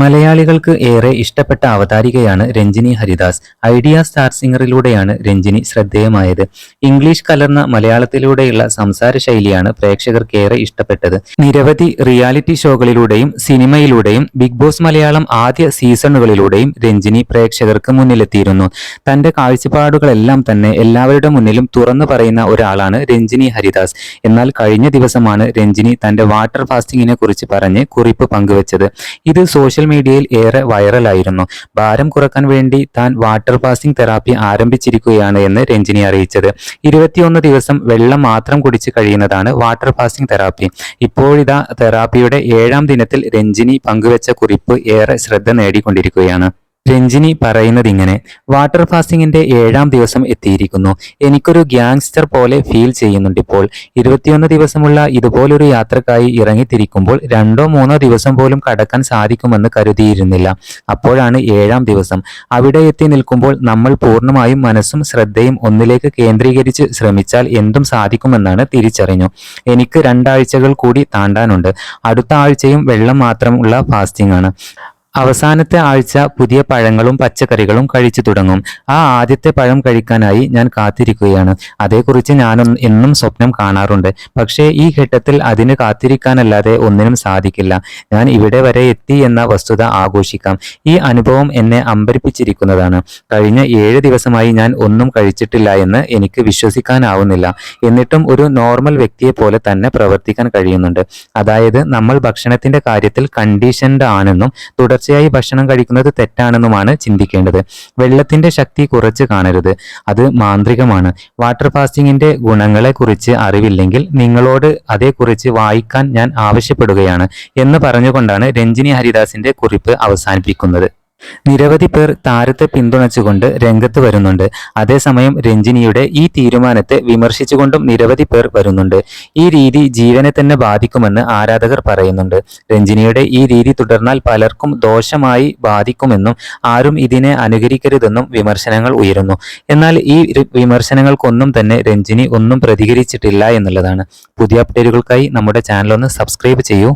മലയാളികൾക്ക് ഏറെ ഇഷ്ടപ്പെട്ട അവതാരികയാണ് രഞ്ജിനി ഹരിദാസ്. ഐഡിയ സ്റ്റാർ സിംഗറിലൂടെയാണ് രഞ്ജിനി ശ്രദ്ധേയമായത്. ഇംഗ്ലീഷ് കലർന്ന മലയാളത്തിലൂടെയുള്ള സംസാര ശൈലിയാണ് പ്രേക്ഷകർക്ക് ഏറെ ഇഷ്ടപ്പെട്ടത്. നിരവധി റിയാലിറ്റി ഷോകളിലൂടെയും സിനിമയിലൂടെയും ബിഗ് ബോസ് മലയാളം ആദ്യ സീസണുകളിലൂടെയും രഞ്ജിനി പ്രേക്ഷകർക്ക് മുന്നിലെത്തിയിരുന്നു. തന്റെ കാഴ്ചപ്പാടുകളെല്ലാം തന്നെ എല്ലാവരുടെ മുന്നിലും തുറന്നു പറയുന്ന ഒരാളാണ് രഞ്ജിനി ഹരിദാസ്. എന്നാൽ കഴിഞ്ഞ ദിവസമാണ് രഞ്ജിനി തന്റെ വാട്ടർ ഫാസ്റ്റിങ്ങിനെ കുറിച്ച് പറഞ്ഞ് കുറിപ്പ് പങ്കുവച്ചത്. ഇത് സോഷ്യൽ മീഡിയയിൽ ഏറെ വൈറലായിരുന്നു ഭാരം കുറയ്ക്കാൻ വേണ്ടി താൻ വാട്ടർ ഫാസ്റ്റിംഗ് തെറാപ്പി ആരംഭിച്ചിരിക്കുകയാണ് എന്ന് രഞ്ജിനി അറിയിച്ചത്. ഇരുപത്തിയൊന്ന് ദിവസം വെള്ളം മാത്രം കുടിച്ച് കഴിയുന്നതാണ് വാട്ടർ ഫാസ്റ്റിംഗ് തെറാപ്പി ഇപ്പോഴിതാ തെറാപ്പിയുടെ ഏഴാം ദിനത്തിൽ രഞ്ജിനി പങ്കുവച്ച കുറിപ്പ് ഏറെ ശ്രദ്ധ നേടിക്കൊണ്ടിരിക്കുകയാണ്. രഞ്ജിനി പറയുന്നത് ഇങ്ങനെ വാട്ടർ ഫാസ്റ്റിംഗിന്റെ ഏഴാം ദിവസം എത്തിയിരിക്കുന്നു. എനിക്കൊരു ഗ്യാങ്സ്റ്റർ പോലെ ഫീൽ ചെയ്യുന്നുണ്ട് ഇപ്പോൾ. ഇരുപത്തിയൊന്ന് ദിവസമുള്ള ഇതുപോലൊരു യാത്രക്കായി ഇറങ്ങിത്തിരിക്കുമ്പോൾ രണ്ടോ മൂന്നോ ദിവസം പോലും കടക്കാൻ സാധിക്കുമെന്ന് കരുതിയിരുന്നില്ല. അപ്പോഴാണ് ഏഴാം ദിവസം. അവിടെ എത്തി നിൽക്കുമ്പോൾ നമ്മൾ പൂർണമായും മനസ്സും ശ്രദ്ധയും ഒന്നിലേക്ക് കേന്ദ്രീകരിച്ച് ശ്രമിച്ചാൽ എന്തും സാധിക്കുമെന്നാണ് തിരിച്ചറിഞ്ഞു. എനിക്ക് രണ്ടാഴ്ചകൾ കൂടി താണ്ടാനുണ്ട്. അടുത്ത ആഴ്ചയും വെള്ളം മാത്രമുള്ള ഫാസ്റ്റിംഗ് ആണ് അവസാനത്തെ ആഴ്ച പുതിയ പഴങ്ങളും പച്ചക്കറികളും കഴിച്ചു തുടങ്ങും. ആ ആദ്യത്തെ പഴം കഴിക്കാനായി ഞാൻ കാത്തിരിക്കുകയാണ്. അതേക്കുറിച്ച് ഞാൻ എന്നും സ്വപ്നം കാണാറുണ്ട്. പക്ഷേ ഈ ഘട്ടത്തിൽ അതിന് കാത്തിരിക്കാനല്ലാതെ ഒന്നിനും സാധിക്കില്ല. ഞാൻ ഇവിടെ വരെ എത്തി എന്ന വസ്തുത ആഘോഷിക്കാം. ഈ അനുഭവം എന്നെ അമ്പരിപ്പിച്ചിരിക്കുന്നതാണ്. കഴിഞ്ഞ ഏഴ് ദിവസമായി ഞാൻ ഒന്നും കഴിച്ചിട്ടില്ല എന്ന് എനിക്ക് വിശ്വസിക്കാനാവുന്നില്ല. എന്നിട്ടും ഒരു നോർമൽ വ്യക്തിയെ പോലെ തന്നെ പ്രവർത്തിക്കാൻ കഴിയുന്നുണ്ട്. അതായത് നമ്മൾ ഭക്ഷണത്തിന്റെ കാര്യത്തിൽ കണ്ടീഷൻഡ് ആണെന്നും തുടർച്ചയായി ഭക്ഷണം കഴിക്കുന്നത് തെറ്റാണെന്നുമാണ് ചിന്തിക്കേണ്ടത്. വെള്ളത്തിന്റെ ശക്തി കുറച്ച് കാണരുത്. അത് മാന്ത്രികമാണ്. വാട്ടർ ഫാസ്റ്റിംഗിന്റെ ഗുണങ്ങളെക്കുറിച്ച് അറിവില്ലെങ്കിൽ നിങ്ങളോട് അതേക്കുറിച്ച് വായിക്കാൻ ഞാൻ ആവശ്യപ്പെടുകയാണ് എന്ന് പറഞ്ഞുകൊണ്ടാണ് രഞ്ജിനി ഹരിദാസിന്റെ കുറിപ്പ് അവസാനിപ്പിക്കുന്നത്. നിരവധി പേർ താരത്തെ പിന്തുണച്ചുകൊണ്ട് രംഗത്ത് വരുന്നുണ്ട്. അതേസമയം രഞ്ജിനിയുടെ ഈ തീരുമാനത്തെ വിമർശിച്ചുകൊണ്ടും നിരവധി പേർ വരുന്നുണ്ട്. ഈ രീതി ജീവനെ തന്നെ ബാധിക്കുമെന്ന് ആരാധകർ പറയുന്നുണ്ട്. രഞ്ജിനിയുടെ ഈ രീതി തുടർന്നാൽ പലർക്കും ദോഷമായി ബാധിക്കുമെന്നും ആരും ഇതിനെ അനുകരിക്കരുതെന്നും വിമർശനങ്ങൾ ഉയരുന്നു. എന്നാൽ ഈ വിമർശനങ്ങൾക്കൊന്നും തന്നെ രഞ്ജിനി ഒന്നും പ്രതികരിച്ചിട്ടില്ല എന്നുള്ളതാണ്. പുതിയ അപ്ഡേറ്റുകൾക്കായി നമ്മുടെ ചാനൽ ഒന്ന് സബ്സ്ക്രൈബ് ചെയ്യൂ.